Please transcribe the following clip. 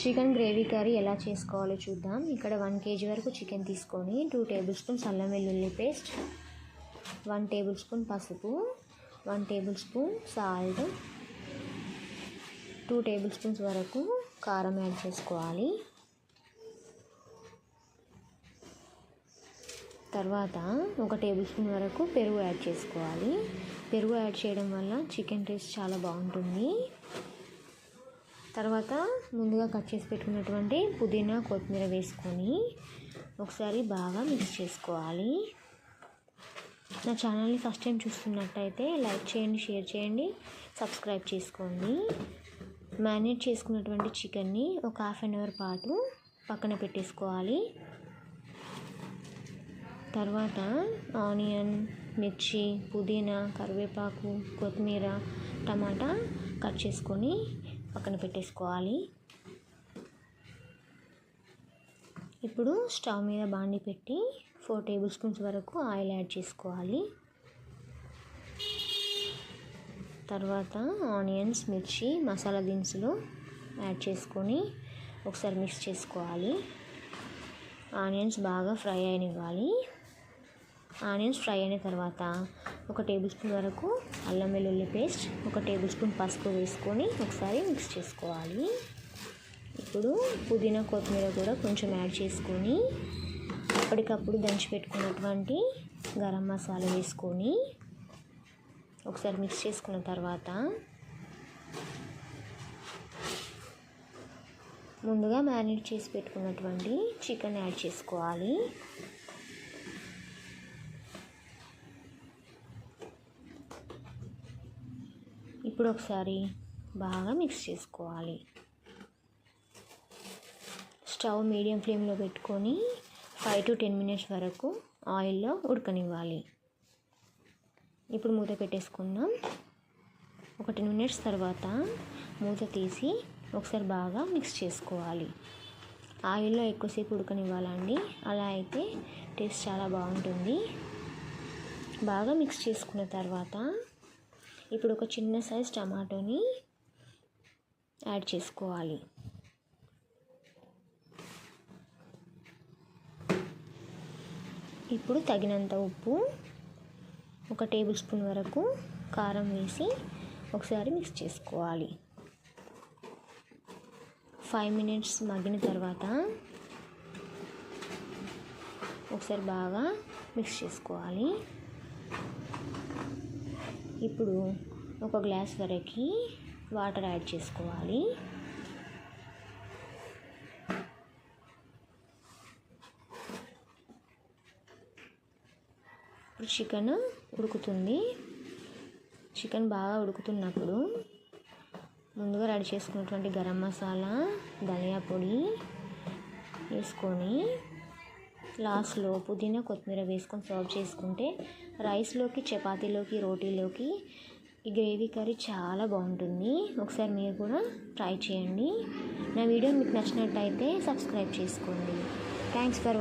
Chicken gravy curry ఎలా చేసుకోవాలో చూద్దాం. ఇక్కడ వన్ కేజీ వరకు చికెన్ తీసుకొని టూ టేబుల్ స్పూన్స్ అల్లం వెల్లుల్లి పేస్ట్ వన్ టేబుల్ స్పూన్ పసుపు one tablespoon salt two tablespoons వరకు కారం యాడ్ చేసుకోవాలి. తర్వాత ఒక టేబుల్ స్పూన్ వరకు పెరుగు యాడ్ చేసుకోవాలి. పెరుగు యాడ్ చేయడం వల్ల చికెన్ టేస్ట్ చాలా బాగుంటుంది. తర్వాత ముందుగా కట్ చేసి పెట్టుకున్నటువంటి పుదీనా కొత్తిమీర వేసుకొని ఒకసారి బాగా మిక్స్ చేసుకోవాలి. నా ఛానల్ని ఫస్ట్ టైం చూస్తున్నట్టయితే లైక్ చేయండి షేర్ చేయండి సబ్స్క్రైబ్ చేసుకోండి. మ్యారినేట్ చేసుకున్నటువంటి చికెన్ని ఒక హాఫ్ అన్ అవర్ పాటు పక్కన పెట్టేసుకోవాలి. తర్వాత ఆనియన్ మిర్చి పుదీనా కరివేపాకు కొత్తిమీర టమాటా కట్ చేసుకొని పక్కన పెట్టేసుకోవాలి. ఇప్పుడు స్టవ్ మీద బాండి పెట్టి ఫోర్ టేబుల్ స్పూన్స్ వరకు ఆయిల్ యాడ్ చేసుకోవాలి. తర్వాత ఆనియన్స్ మిర్చి మసాలా దినుసులు యాడ్ చేసుకొని ఒకసారి మిక్స్ చేసుకోవాలి. ఆనియన్స్ బాగా ఫ్రై అయినివ్వాలి. ఆనియన్స్ ఫ్రై అయిన తర్వాత ఒక టేబుల్ స్పూన్ వరకు అల్లం వెల్లుల్లి పేస్ట్ ఒక టేబుల్ స్పూన్ పసుపు వేసుకొని ఒకసారి మిక్స్ చేసుకోవాలి. ఇప్పుడు పుదీనా కొత్తిమీర కూడా కొంచెం యాడ్ చేసుకొని అప్పటికప్పుడు దంచి పెట్టుకున్నటువంటి గరం మసాలా వేసుకొని ఒకసారి మిక్స్ చేసుకున్న తర్వాత ముందుగా మ్యారినేట్ చేసి పెట్టుకున్నటువంటి చికెన్ యాడ్ చేసుకోవాలి. ఇప్పుడు ఒకసారి బాగా మిక్స్ చేసుకోవాలి. స్టవ్ మీడియం ఫ్లేమ్లో పెట్టుకొని ఫైవ్ టు టెన్ మినిట్స్ వరకు ఆయిల్లో ఉడకనివ్వాలి. ఇప్పుడు మూత పెట్టేసుకుందాం. ఒక టెన్ మినిట్స్ తర్వాత మూత తీసి ఒకసారి బాగా మిక్స్ చేసుకోవాలి. ఆయిల్లో ఎక్కువసేపు ఉడకనివ్వాలండి. అలా అయితే టేస్ట్ చాలా బాగుంటుంది. బాగా మిక్స్ చేసుకున్న తర్వాత ఇప్పుడు ఒక చిన్న సైజ్ టమాటోని యాడ్ చేసుకోవాలి. ఇప్పుడు తగినంత ఉప్పు ఒక టేబుల్ స్పూన్ వరకు కారం వేసి ఒకసారి మిక్స్ చేసుకోవాలి. ఫైవ్ మినిట్స్ మగ్గిన తర్వాత ఒకసారి బాగా మిక్స్ చేసుకోవాలి. ఇప్పుడు ఒక గ్లాస్ వరకు వాటర్ యాడ్ చేసుకోవాలి. ఇప్పుడు చికెన్ ఉడుకుతుంది. చికెన్ బాగా ఉడుకుతున్నప్పుడు ముందుగా రెడీ చేసుకున్నటువంటి గరం మసాలా ధనియా పొడి వేసుకొని లాస్ట్లో పుదీనా కొత్తిమీర వేసుకొని సర్వ్ చేసుకుంటే రైస్లోకి చపాతీలోకి రోటీలోకి ఈ గ్రేవీ కర్రీ చాలా బాగుంటుంది. ఒకసారి మీరు కూడా ట్రై చేయండి. నా వీడియో మీకు నచ్చినట్టయితే సబ్స్క్రైబ్ చేసుకోండి. Thanks for